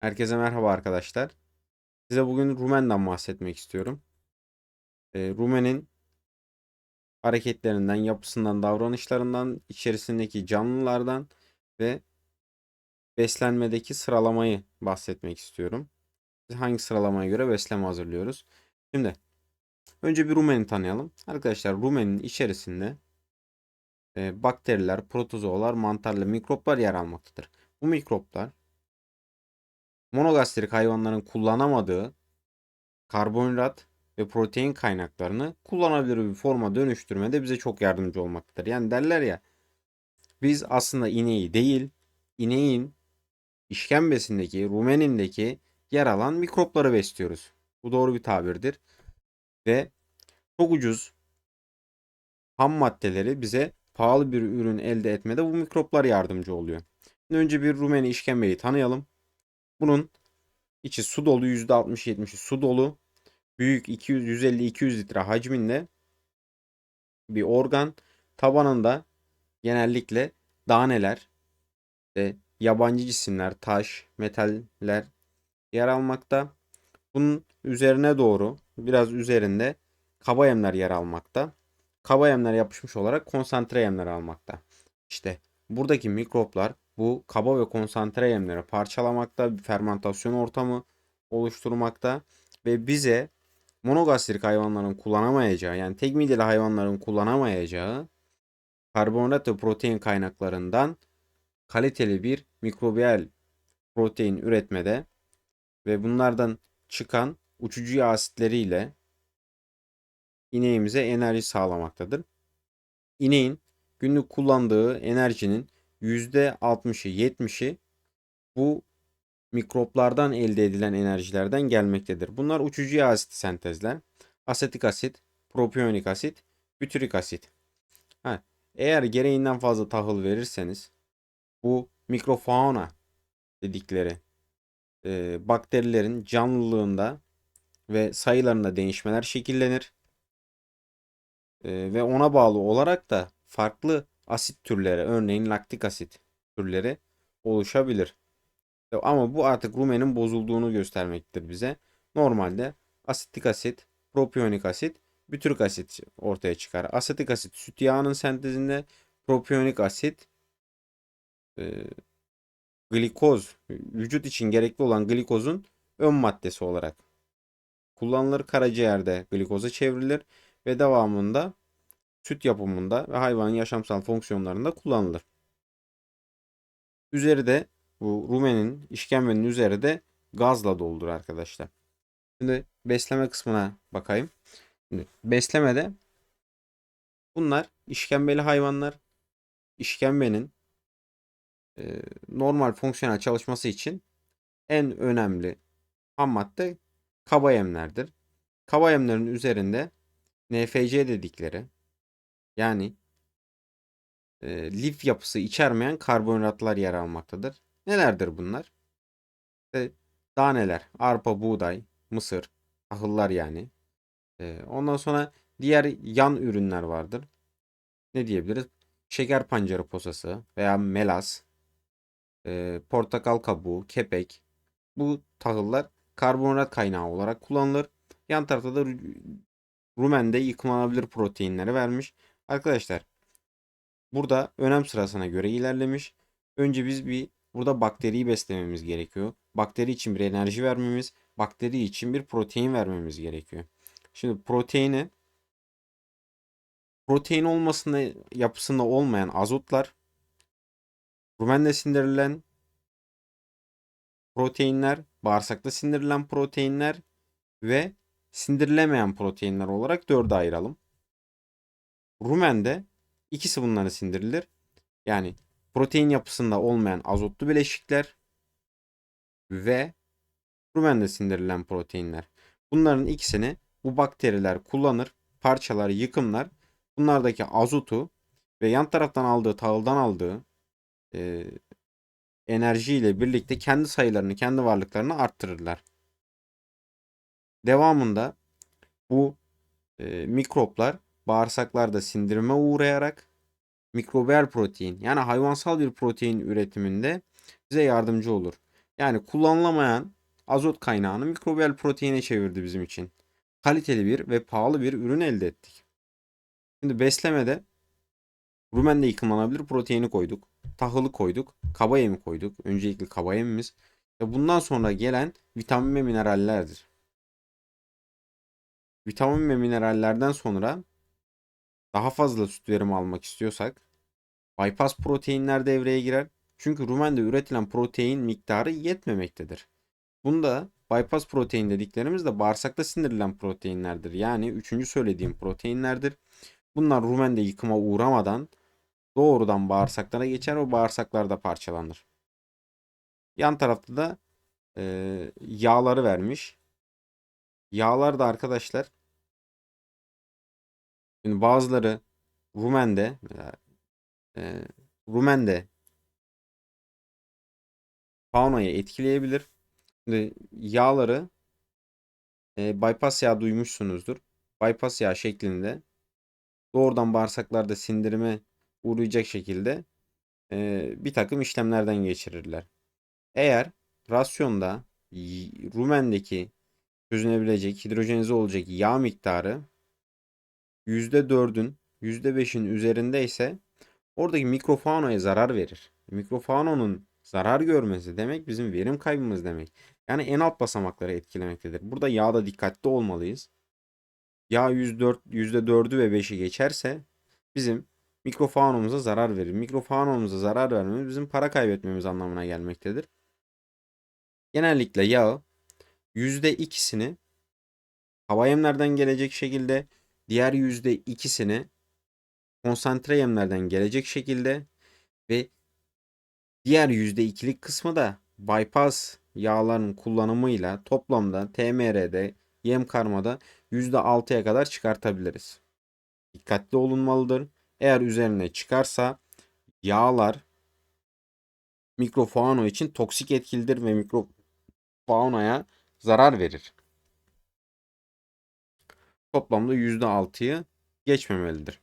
Herkese merhaba arkadaşlar. Size bugün Rumen'den bahsetmek istiyorum. Ee, Rumen'in hareketlerinden, yapısından, davranışlarından, içerisindeki canlılardan ve beslenmedeki sıralamayı bahsetmek istiyorum. Biz hangi sıralamaya göre besleme hazırlıyoruz? Şimdi önce bir Rumen'i tanıyalım. Arkadaşlar Rumen'in içerisinde e, bakteriler, protozoalar, mantarlı mikroplar yer almaktadır. Bu mikroplar monogastrik hayvanların kullanamadığı karbonhidrat ve protein kaynaklarını kullanabilir bir forma dönüştürmede bize çok yardımcı olmaktadır. Yani derler ya biz aslında ineği değil ineğin işkembesindeki, rumenindeki yer alan mikropları besliyoruz. Bu doğru bir tabirdir. Ve çok ucuz ham maddeleri bize pahalı bir ürün elde etmede bu mikroplar yardımcı oluyor. Önce bir rumeni işkembeyi tanıyalım. Bunun içi su dolu %60-70'i su dolu. Büyük 200 150-200 litre hacminde bir organ. Tabanında genellikle daneler, işte yabancı cisimler, taş, metaller yer almakta. Bunun üzerine doğru biraz üzerinde kaba yemler yer almakta. Kaba yemler yapışmış olarak konsantre yemler almakta. İşte buradaki mikroplar bu kaba ve konsantre yemleri parçalamakta, fermentasyon ortamı oluşturmakta ve bize monogastrik hayvanların kullanamayacağı yani tek mideli hayvanların kullanamayacağı karbonhidrat ve protein kaynaklarından kaliteli bir mikrobiyal protein üretmede ve bunlardan çıkan uçucu yağ asitleriyle ineğimize enerji sağlamaktadır. İneğin günlük kullandığı enerjinin %60'ı 70'i bu mikroplardan elde edilen enerjilerden gelmektedir. Bunlar uçucu asit sentezler. Asetik asit, propiyonik asit, bütürik asit. Ha, eğer gereğinden fazla tahıl verirseniz bu mikrofauna dedikleri e, bakterilerin canlılığında ve sayılarında değişmeler şekillenir. E, ve ona bağlı olarak da farklı asit türleri örneğin laktik asit türleri oluşabilir. Ama bu artık rumenin bozulduğunu göstermektir bize. Normalde asitik asit, propiyonik asit, bütürik asit ortaya çıkar. Asetik asit süt yağının sentezinde, propiyonik asit e, glikoz, vücut için gerekli olan glikozun ön maddesi olarak kullanılır. Karaciğerde glikoza çevrilir ve devamında süt yapımında ve hayvanın yaşamsal fonksiyonlarında kullanılır. Üzeri de bu rumenin işkembenin üzeri de gazla doldur arkadaşlar. Şimdi besleme kısmına bakayım. Şimdi beslemede bunlar işkembeli hayvanlar. İşkembenin e, normal fonksiyonel çalışması için en önemli ham madde kaba yemlerdir. Kaba yemlerin üzerinde NFC dedikleri yani e, lif yapısı içermeyen karbonhidratlar yer almaktadır. Nelerdir bunlar? İşte daneler, arpa, buğday, mısır, tahıllar yani. E, ondan sonra diğer yan ürünler vardır. Ne diyebiliriz? Şeker pancarı posası veya melas, e, portakal kabuğu, kepek. Bu tahıllar karbonhidrat kaynağı olarak kullanılır. Yan tarafta da rumende yıkılanabilir proteinleri vermiş. Arkadaşlar burada önem sırasına göre ilerlemiş. Önce biz bir burada bakteriyi beslememiz gerekiyor. Bakteri için bir enerji vermemiz, bakteri için bir protein vermemiz gerekiyor. Şimdi proteini protein olmasında yapısında olmayan azotlar rumenle sindirilen proteinler, bağırsakta sindirilen proteinler ve sindirilemeyen proteinler olarak dörde ayıralım. Rumen'de ikisi bunları sindirilir. Yani protein yapısında olmayan azotlu bileşikler ve rumende sindirilen proteinler. Bunların ikisini bu bakteriler kullanır, parçalar, yıkımlar. Bunlardaki azotu ve yan taraftan aldığı, tahıldan aldığı e, enerjiyle birlikte kendi sayılarını, kendi varlıklarını arttırırlar. Devamında bu e, mikroplar bağırsaklarda sindirime uğrayarak mikrobiyal protein yani hayvansal bir protein üretiminde bize yardımcı olur. Yani kullanılamayan azot kaynağını mikrobiyal proteine çevirdi bizim için. Kaliteli bir ve pahalı bir ürün elde ettik. Şimdi beslemede rumende yıkımlanabilir proteini koyduk. Tahılı koyduk. Kaba yemi koyduk. Öncelikle kaba yemimiz. Ve bundan sonra gelen vitamin ve minerallerdir. Vitamin ve minerallerden sonra daha fazla süt verimi almak istiyorsak bypass proteinler devreye girer. Çünkü rumende üretilen protein miktarı yetmemektedir. Bunda bypass protein dediklerimiz de bağırsakta sindirilen proteinlerdir. Yani üçüncü söylediğim proteinlerdir. Bunlar rumende yıkıma uğramadan doğrudan bağırsaklara geçer ve bağırsaklarda parçalanır. Yan tarafta da e, yağları vermiş. Yağlar da arkadaşlar şimdi bazıları rumende e, rumende faunayı etkileyebilir. Şimdi yağları e, bypass yağı duymuşsunuzdur. Bypass yağı şeklinde doğrudan bağırsaklarda sindirime uğrayacak şekilde e, bir takım işlemlerden geçirirler. Eğer rasyonda rumendeki çözünebilecek, hidrojenize olacak yağ miktarı %4'ün %5'in üzerinde ise oradaki mikrofaunaya zarar verir. Mikrofaunanın zarar görmesi demek bizim verim kaybımız demek. Yani en alt basamakları etkilemektedir. Burada yağda dikkatli olmalıyız. Yağ %4, %4'ü ve 5'i geçerse bizim mikrofaunamıza zarar verir. Mikrofaunamıza zarar vermemiz bizim para kaybetmemiz anlamına gelmektedir. Genellikle yağı %2'sini hava yemlerden gelecek şekilde diğer %2'sini konsantre yemlerden gelecek şekilde ve diğer %2'lik kısmı da bypass yağların kullanımıyla toplamda TMR'de yem karmada %6'ya kadar çıkartabiliriz. Dikkatli olunmalıdır. Eğer üzerine çıkarsa yağlar mikrofauna için toksik etkilidir ve mikrofaunaya zarar verir. Toplamda %6'yı geçmemelidir.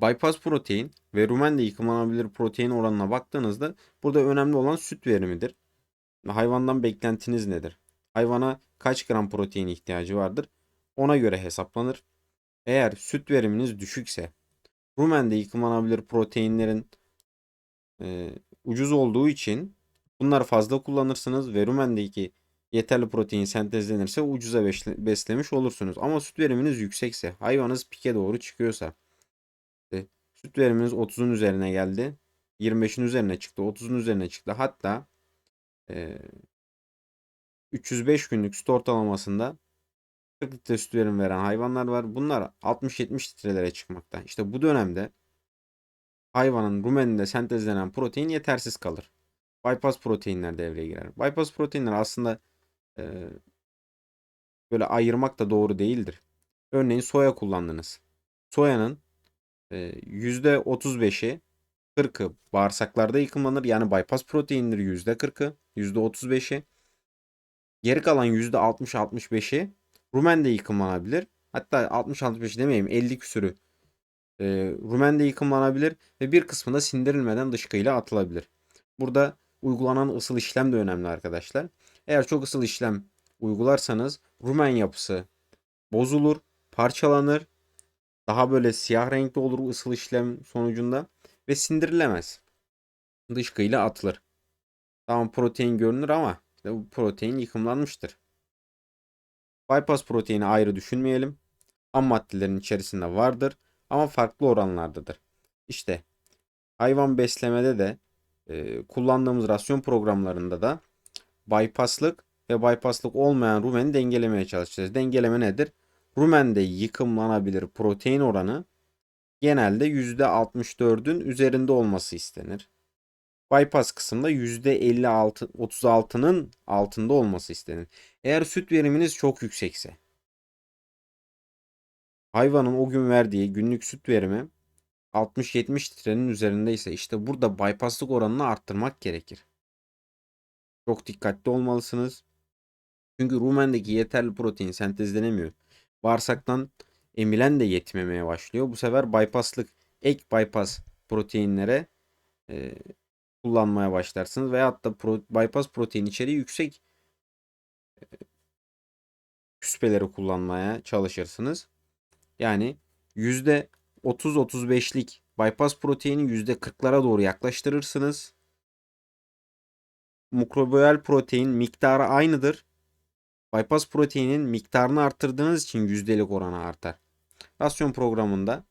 Bypass protein ve rumende yıkımlanabilir protein oranına baktığınızda burada önemli olan süt verimidir. Hayvandan beklentiniz nedir? Hayvana kaç gram protein ihtiyacı vardır? Ona göre hesaplanır. Eğer süt veriminiz düşükse, rumende yıkımlanabilir proteinlerin e, ucuz olduğu için bunları fazla kullanırsınız ve rumendeki yeterli protein sentezlenirse ucuza beslemiş olursunuz. Ama süt veriminiz yüksekse, hayvanınız pike doğru çıkıyorsa, işte süt veriminiz 30'un üzerine geldi, 25'in üzerine çıktı, 30'un üzerine çıktı. Hatta e, 305 günlük süt ortalamasında 40 litre süt verim veren hayvanlar var. Bunlar 60-70 litrelere çıkmakta. İşte bu dönemde hayvanın rumeninde sentezlenen protein yetersiz kalır. Bypass proteinler devreye girer. Bypass proteinler aslında e, böyle ayırmak da doğru değildir. Örneğin soya kullandınız. Soyanın e, %35'i 40'ı bağırsaklarda yıkımlanır. Yani bypass proteindir %40'ı, %35'i. Geri kalan %60-65'i Rumen'de yıkımlanabilir. Hatta 60-65 demeyeyim 50 küsürü e, Rumen'de yıkımlanabilir ve bir kısmı da sindirilmeden dışkıyla atılabilir. Burada uygulanan ısıl işlem de önemli arkadaşlar. Eğer çok ısıl işlem uygularsanız rumen yapısı bozulur, parçalanır. Daha böyle siyah renkli olur ısıl işlem sonucunda ve sindirilemez. Dışkıyla atılır. Tamam protein görünür ama işte bu protein yıkımlanmıştır. Bypass proteini ayrı düşünmeyelim. Ham maddelerin içerisinde vardır ama farklı oranlardadır. İşte hayvan beslemede de e, kullandığımız rasyon programlarında da bypasslık ve bypasslık olmayan rumeni dengelemeye çalışacağız. Dengeleme nedir? Rumende yıkımlanabilir protein oranı genelde %64'ün üzerinde olması istenir. Bypass kısımda %56 36'nın altında olması istenir. Eğer süt veriminiz çok yüksekse hayvanın o gün verdiği günlük süt verimi 60-70 litrenin üzerindeyse işte burada bypasslık oranını arttırmak gerekir. Çok dikkatli olmalısınız. Çünkü rumendeki yeterli protein sentezlenemiyor. Bağırsaktan emilen de yetmemeye başlıyor. Bu sefer bypasslık ek bypass proteinlere e, kullanmaya başlarsınız. Veyahut da pro- bypass protein içeriği yüksek e, küspeleri kullanmaya çalışırsınız. Yani %30-35'lik bypass proteini %40'lara doğru yaklaştırırsınız. Mikrobiyal protein miktarı aynıdır. Bypass proteinin miktarını arttırdığınız için yüzdelik oranı artar. Rasyon programında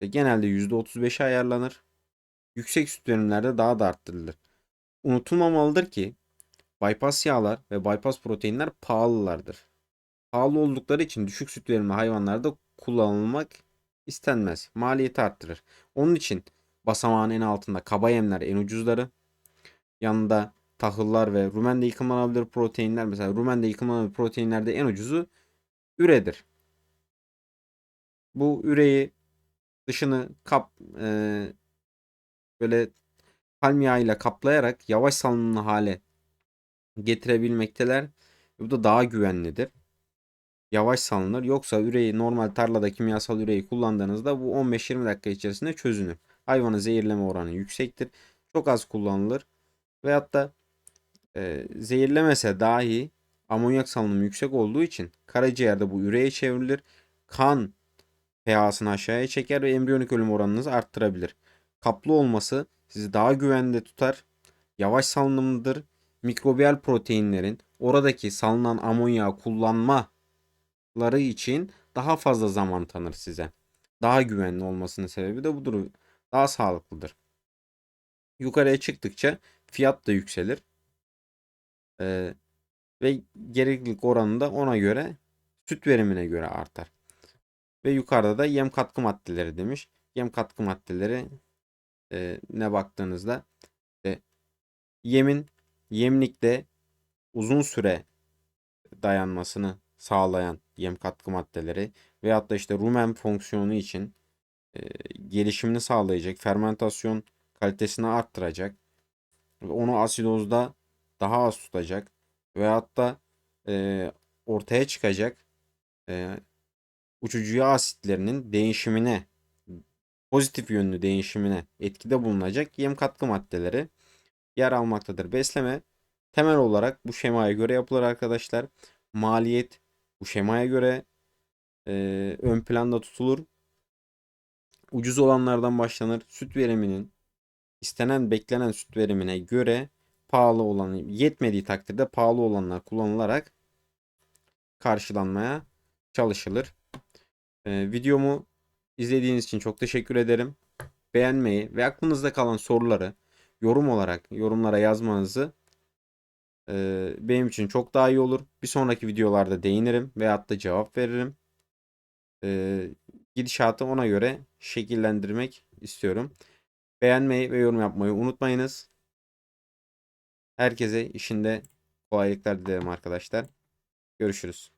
genelde %35'e ayarlanır. Yüksek süt verimlerde daha da arttırılır. Unutulmamalıdır ki bypass yağlar ve bypass proteinler pahalılardır. Pahalı oldukları için düşük süt verimli hayvanlarda kullanılmak istenmez. Maliyeti arttırır. Onun için basamağın en altında kaba yemler en ucuzları. Yanında tahıllar ve rumende yıkımlanabilir proteinler mesela rumende yıkımlanabilir proteinlerde en ucuzu üredir. Bu üreyi dışını kap e, böyle palm yağıyla kaplayarak yavaş salınımlı hale getirebilmekteler. Bu da daha güvenlidir. Yavaş salınır. Yoksa üreyi normal tarlada kimyasal üreyi kullandığınızda bu 15-20 dakika içerisinde çözünür. Hayvanın zehirleme oranı yüksektir. Çok az kullanılır. Veyahut da e, zehirlemese dahi amonyak salınımı yüksek olduğu için karaciğerde bu üreye çevrilir. Kan pH'sını aşağıya çeker ve embriyonik ölüm oranınızı arttırabilir. Kaplı olması sizi daha güvende tutar. Yavaş salınımlıdır. Mikrobiyal proteinlerin oradaki salınan amonyağı kullanmaları için daha fazla zaman tanır size. Daha güvenli olmasının sebebi de budur. Daha sağlıklıdır. Yukarıya çıktıkça fiyat da yükselir. Ee, ve gereklilik oranı da ona göre süt verimine göre artar. Ve yukarıda da yem katkı maddeleri demiş. Yem katkı maddeleri e, ne baktığınızda işte yemin yemlikte uzun süre dayanmasını sağlayan yem katkı maddeleri veyahut da işte rumen fonksiyonu için e, gelişimini sağlayacak, fermentasyon kalitesini arttıracak onu asidozda daha az tutacak veyahut da e, ortaya çıkacak e, uçucu yağ asitlerinin değişimine pozitif yönlü değişimine etkide bulunacak yem katkı maddeleri yer almaktadır. Besleme temel olarak bu şemaya göre yapılır arkadaşlar. Maliyet bu şemaya göre e, ön planda tutulur. Ucuz olanlardan başlanır. Süt veriminin istenen beklenen süt verimine göre pahalı olanı yetmediği takdirde pahalı olanlar kullanılarak karşılanmaya çalışılır. Ee, videomu izlediğiniz için çok teşekkür ederim. Beğenmeyi ve aklınızda kalan soruları yorum olarak yorumlara yazmanızı e, benim için çok daha iyi olur. Bir sonraki videolarda değinirim veyahut da cevap veririm. E, gidişatı ona göre şekillendirmek istiyorum. Beğenmeyi ve yorum yapmayı unutmayınız. Herkese işinde kolaylıklar dilerim arkadaşlar. Görüşürüz.